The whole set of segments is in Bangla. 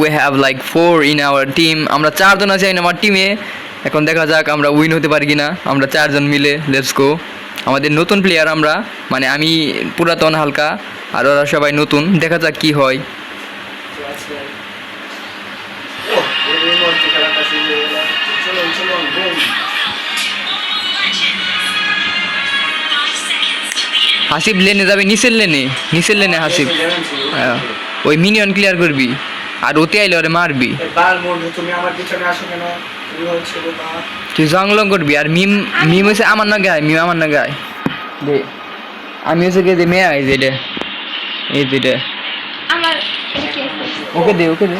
We have like four in our team আমরা চারজন আছি in আমার টিমে এখন দেখা যাক আমরা উইন হতে পারি কিনা। আমরা চারজন মিলে লেটস গো আমাদের নতুন প্লেয়ার আমরা মানে আমি পুরাতন হালকা আর ওরা সবাই নতুন। দেখা যাক কি হয়। হাসিব লেনে যাবে নিচের লেনে নিচের লেনে হাসিব। হ্যাঁ, ওই মিনিয়ন ক্লিয়ার করবি। আর ওতে আইলে ওরে মারবি। তুমি আমার পিছনে আসো কেন? তুমি হচ্ছে বোকা তুই জংলং করবি আর মিম মিম হচ্ছে আমার না গায় মিম আমার না গায় দে আমি হচ্ছে কে দে মেয়ে আই যেটা এই যেটা আমার এটা কি আছে? ওকে দে ওকে দে।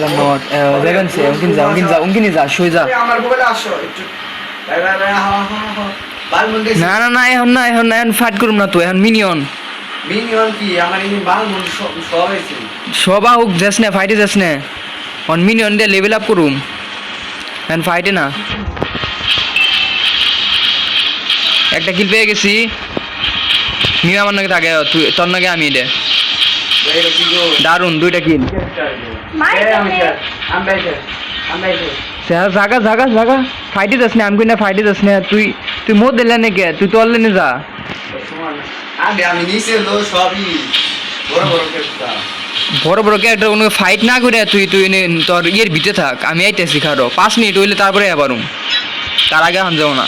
লম্বট রেভেন সে যা উনকিন যা উনকিন যা শুই যা। আমার মোবাইলে আসো একটু না না না এখন না এখন না এখন ফাইট করুম না তো এখন মিনিয়ন মিনিয়ন কি? আমার ইনি বাল মন সব সব হয়েছে। সবা হোক যাস না ফাইটে যাস না। অন মিনিয়ন দিয়ে লেভেল আপ করুম। এখন ফাইটে না। একটা কিল পেয়ে গেছি। মিম আমার নাকি থাকে তুই তোর নাকি আমি দে। দারুণ দুইটা কিল জাগা জাগা জাগা। ফাইটে যাস না আমি না ফাইটে যাস না। তুই তুই মোদ দিলে না কে? তুই তোর লেনে যা। আমি নিচে লো সবই বড় বড় কেসটা বড় বড় ক্যারেক্টার কোনো ফাইট না করে তুই তুই তোর ইয়ের ভিতরে থাক আমি আইতেছি খারো পাঁচ মিনিট হইলে তারপরে পারুম তার আগে হান যাব না।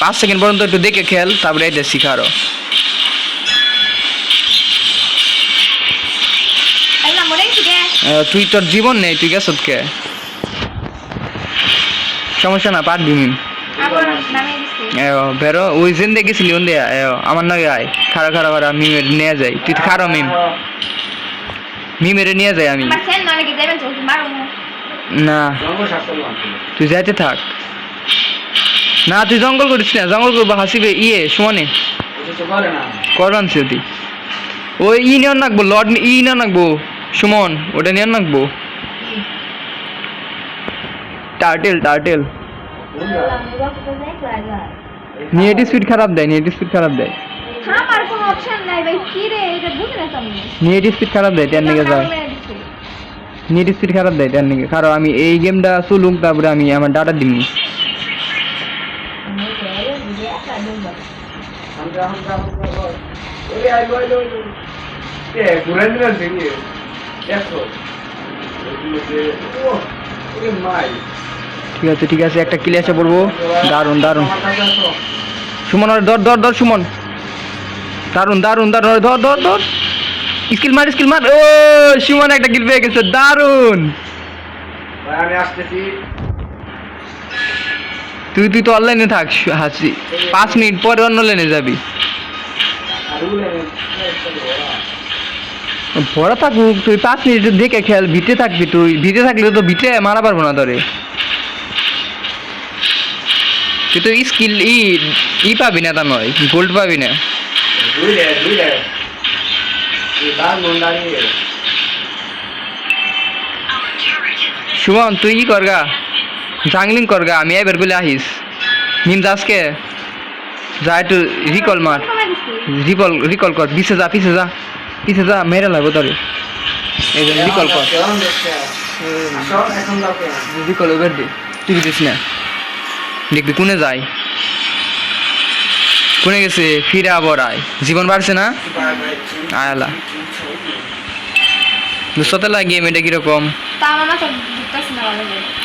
পাঁচ সেকেন্ড পর্যন্ত একটু দেখে খেল তারপরে আইতেছি খারো গেছি। তুই তোর জীবন নেই তুই গেছত কে? সমস্যা না পারবি মিম বেরো। ওই জেন দেখেছিলি ওন দেয়া আমার নাগে আয়। খারা খারা খারা মিমের নিয়ে যাই। তুই খারো মিম। মিমের নিয়ে যাই আমি। নয়। না। তুই যাইতে থাক। না তুই জঙ্গল করিস না। জঙ্গল করব হাসিবে। ইয়ে সমানে। ওটা তো করে না করবান ওই ই নিয়ে নাকবো লর্ড ই নিয়ে নাকবো সুমন। ওটা নিয়ে নাকবো। Turtle turtle. নেট স্পিড খারাপ দেয় নেট স্পিড খারাপ দেয় আমার কোনো অপশন নাই ভাই কি রে এটা বুঝি না তুমি নেট স্পিড খারাপ দেয় টেন নিকে যায় নেট স্পিড খারাপ দেয় টেন নিকে কারণ আমি এই গেমটা চলুক তারপরে আমি আমার ডাটা এ ঘুরে ঠিক আছে ঠিক আছে একটা ক্লিয়ার বলব। দারুণ দারুণ সুমন ওরে ধর ধর ধর সুমন। দারুণ দারুণ দারুণ ধর ধর ধর। স্কিল মার স্কিল মার। ও সুমন একটা কিল পেয়ে গেছে দারুণ ভাই আমি আসতেছি। তুই তুই তো অনলাইনে থাক হাসি। পাঁচ মিনিট পরে অন্য লাইনে যাবি। আর ভরা থাকুক তুই পাঁচ মিনিট দেখে খেল ভিটে থাকবি তুই। ভিটে থাকলে তো ভিটে মারা পারব না তোরে। তুই তো স্কিল ই ই পাবি না তা নয় গোল্ড পাবি না। সুমন তুই কি করগা জাংলিং করগা আমি এবার বলে আহিস। নিম দাসকে যা একটু রিকল মার। রিকল রিকল কর পিছে যা পিছে যা পিছে যা মেরে লাগবো তোরে। রিকল কর। রিকল এবার দে তুই দিস না। দেখবি কোনে যায়? কোনে গেছে? ফিরে আবার আয় জীবন বাড়ছে না? আয় আলা দুশোতে লাগে এটা কীরকম?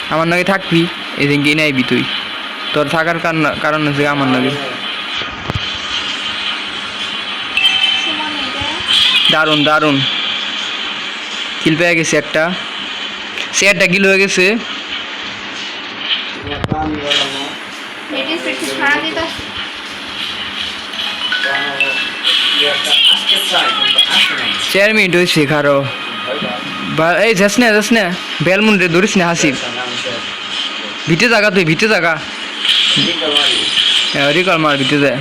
আমার নাকি থাকবি? এই দিন কিনে আইবি তুই। তোর থাকার কারণ- কারণ হচ্ছে আমার নাকি। দারুণ দারুণ কিল পেয়ে গেছে একটা। সে একটা কিল হয়ে গেছে। দিতাছে? চার মিনিট হয়েছে খারো বা- এই যাস না যাস না বেলমুন রে ধরিস না হাসিব ভিটে জাগা তুই ভিটে জাগা রিকল মার ভিটে যায়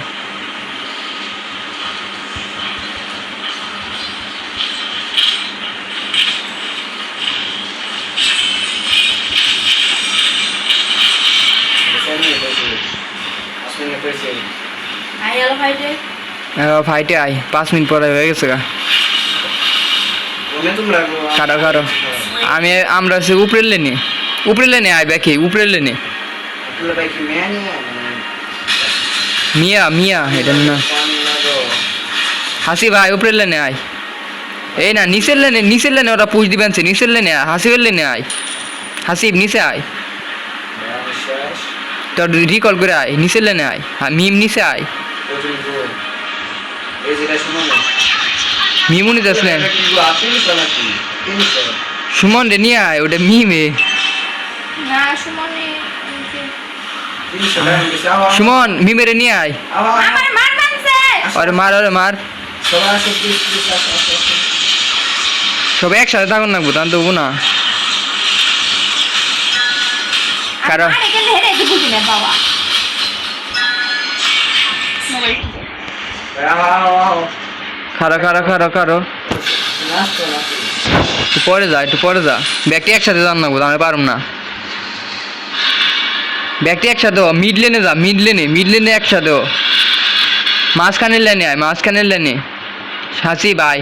আলো ভাইটে। ফাইটে আয় পাঁচ মিনিট পরে হয়ে গেছে গা। খারো খারো আমি আমরা হচ্ছে উপরের লেনে উপরের লেনে আয় ব্যাকে উপরের লেনে। মেয়ে মিয়া এটা না। হাসি ভাই উপরের লেনে আয়। এই না নিচের লেনে নিচের লেনে ওরা পুষ দিবেন সে নিচের লেনে আয় হাসিবের লেনে আয়। হাসিব নিচে আয়। তোর রিকল করে আয় নিচের লেনে আয় হ্যাঁ মিম নিচে আয়। এই যেটা শুনো না মিমুনি যাচ্ছিলেন কি গো আসেনি তো নাকি কিনছো সুমন রে নিয়ে আয় ওটা মিমে না সুমনে সুমন মিমেরে নিয়ে আয়। আওয়া মার ওরে মার সবাই। সব একসাথে থাকুন লাগবো তা দেবো না। আওয়া খারো খারো খারো খারো একটু পরে যা একটু পরে যা। ব্যাগটি একসাথে যান লাগবো আমি পারুম না। ব্যাগটি একসাথে মিড লেনে যা মিড লেনে মিড লেনে একসাথে। মাঝখানের লেনে আয় মাঝখানের লেনে হাসি ভাই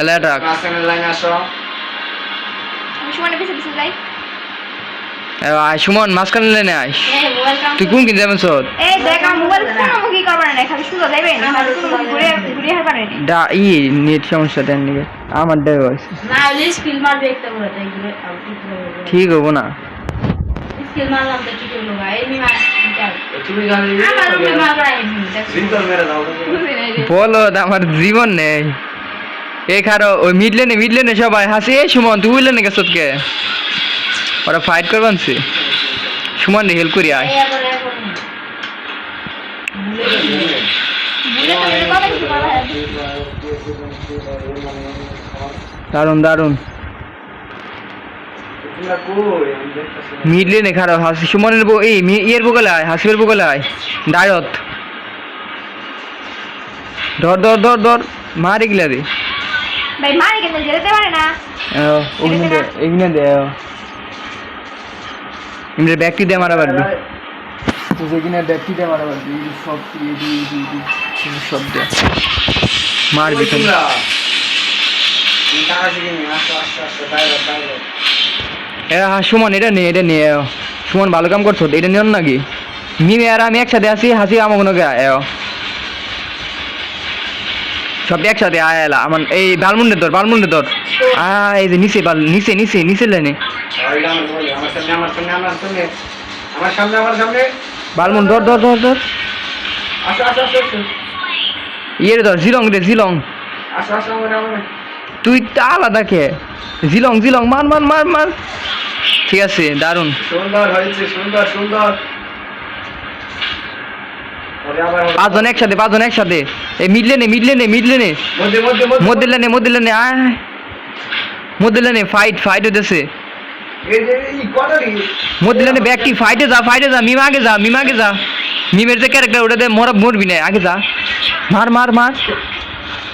এলা রাখ। মাঝখানের লাইন আসো। আমি সুমনে পিছে পিছে যাই। আয় সুমন মাঝখানের লেনে আয়। তুই কোন কিনতে যাবেন ডা ই নেট সমস্যা দেন আমার দেব ঠিক হব না। বলো আমার জীবন নেই। এ খারো ওই মিড লেনে মিড সবাই হাসি। এই সুমন তুই উইলেনে গেছ কে ওরা ফাইট করবানছে সুমন রে হেল্প করি আয়। দারুণ দারুণ দেখতেছি না। মিড লেনে খারো হাসি সুমনের বউ এই ইয়ের বগলে আয় হাসিবের বগলে আয়। ডায়ত ধর ধর ধর ধর। মারে গিলা রে ভাই মারে কেন যেতে পারে না। দে এখানে দে এমনি ব্যাগটি দিয়ে মারা পারবি যেখানে ব্যাগটি দিয়ে মারা পারবি সব সব মারবি তোমরা। আসো আসো আসো এ সুমন এটা নে এটা নে এও। সুমন ভালো কাম করছ? এটা নিয়ন নাকি? মিমে আর আমি একসাথে আছি হাসি আমার কোনো এও। সব একসাথে আয় এলা আমার এই বালমুন্ডে ধর বালমুন্ডে তোর। আ এই যে নিচে বাল নিচে নিচে নিচে বলি আমার সামনে আমার সামনে বালমুন ধর ধর ধর ধর। আসো আসো আসো আসো। ইয়ে ধর জিলং রে জিলং। আসো আসো তুই তা আলাদা কে? জিলং জিলং মার মার মার মার। ঠিক আছে দারুণ সুন্দর হয়েছে সুন্দর সুন্দর। পাঁচজন একসাথে পাঁচজন একসাথে। এই মিডলে নে মিডলে নে মিডলে নে মধ্যে লেনে মধ্যে লেনে আয়। মধ্যে লেনে ফাইট ফাইট হইতেছে। এই যে এই কটারি মধ্যে লেনে ব্যাগটি ফাইটে যা ফাইটে যা মিম আগে যা মিম আগে যা। মিমের যে ক্যারেক্টার ওটা দে মরা মরবি না আগে যা। মার মার মার।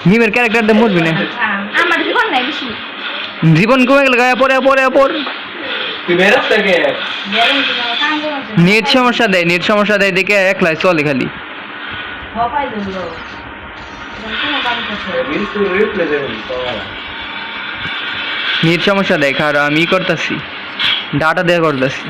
মিমের ক্যারেক্টার দে মরবি না। আমার জীবন নাই বেশি। জীবন কমে গেল গায়ে পরে পরে পর নেট সমস্যা দেয় নেট সমস্যা দেয় দেখে একলাই চলে খালি। নেট সমস্যা দেয় আর আমি করতেছি। ডাটা দেওয়া করতেছি।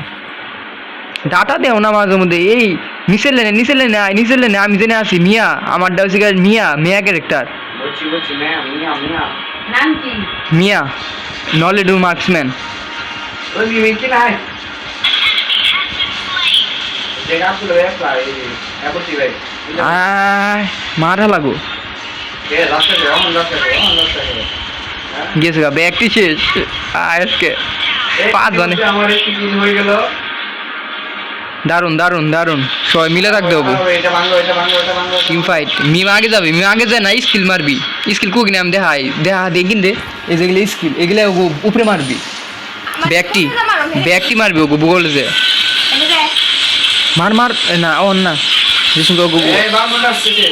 ডাটা দেও না মাঝে মধ্যে। এই নিচের লেনে নিচের লেনে আয় নিচের লেনে। আমি জেনে আছি মিয়া আমার ডাউসি মিয়া মিয়া ক্যারেক্টার বলছি বলছি ম্যাম মিয়া মিয়া। নাম কি? মিয়া নলে ডু মার্কসম্যান মারা লাগো। হ্যাঁ? গেছে গা ব্যাগটি শেষ। আজকে। পাঁচ জনে দারুণ দারুণ দারুণ সবাই মিলে রাখতে হবে। টিম ফাইট মিম আগে যাবে মিম আগে যায় না স্কিল মারবি। স্কিল কুকিং আমি দেখাই দেখা দেখিন দে এই যেগুলো স্কিল এগুলো ও উপরে মারবি। ব্যাগটি ব্যাগটি মারবি ওগো ভূগোল যে। মার মার না ও না।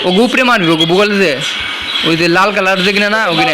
ওগো উপরে মারবি ওগো ভূগোল যে। ওই যে লাল কালার যে কিনা না ওখানে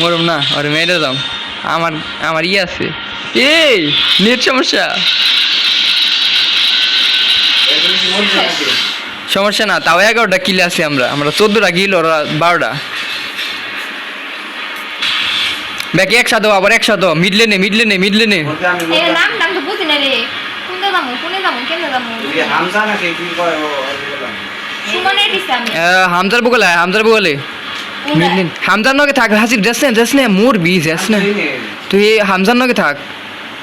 মরম না ওরে মেরে দাম আমার আমার ইয়ে আছে। এই নেট সমস্যা। সমস্যা না তাও এগারোটা কিলে আছে আমরা। আমরা চোদ্দটা কিল ওরা বারোটা। ব্যাকি একসাথে আবার একসাথে মিডলে নে মিডলে নে মিডলে নে হামজার বগলে আয়, হামজার বগলে। মিডলে নে। হামজার নগে থাক হাসিব যাস না যাস না মোর বি যাস না। তুই এই হামজার নগে থাক।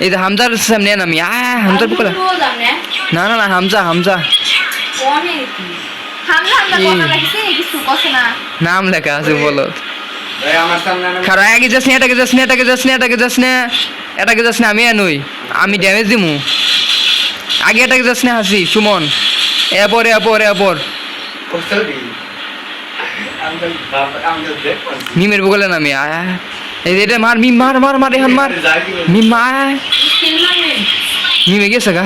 এই যে হামজার সামনে আন আমি। আয় হামজার বগলে না। না না হামজা হামজা। নাম লেখা আছে বলো। খারাপ আগে যাস না এটাকে যাস না এটাকে যাস না এটাকে যাস না এটাকে যাস না আমি নই আমি ড্যামেজ দিমু। আগে এটাকে যাস না হাসি সুমন। এরপর এরপর এরপর। কোথাও দি আমি তো বাপ আমি তো দেখব মিমের বগলে নামি আয় আয়। এই যে এটা মার মিম মার মার মার এখন মার যাই কি মিম মার সিলমান নেই মিমে গেছে গা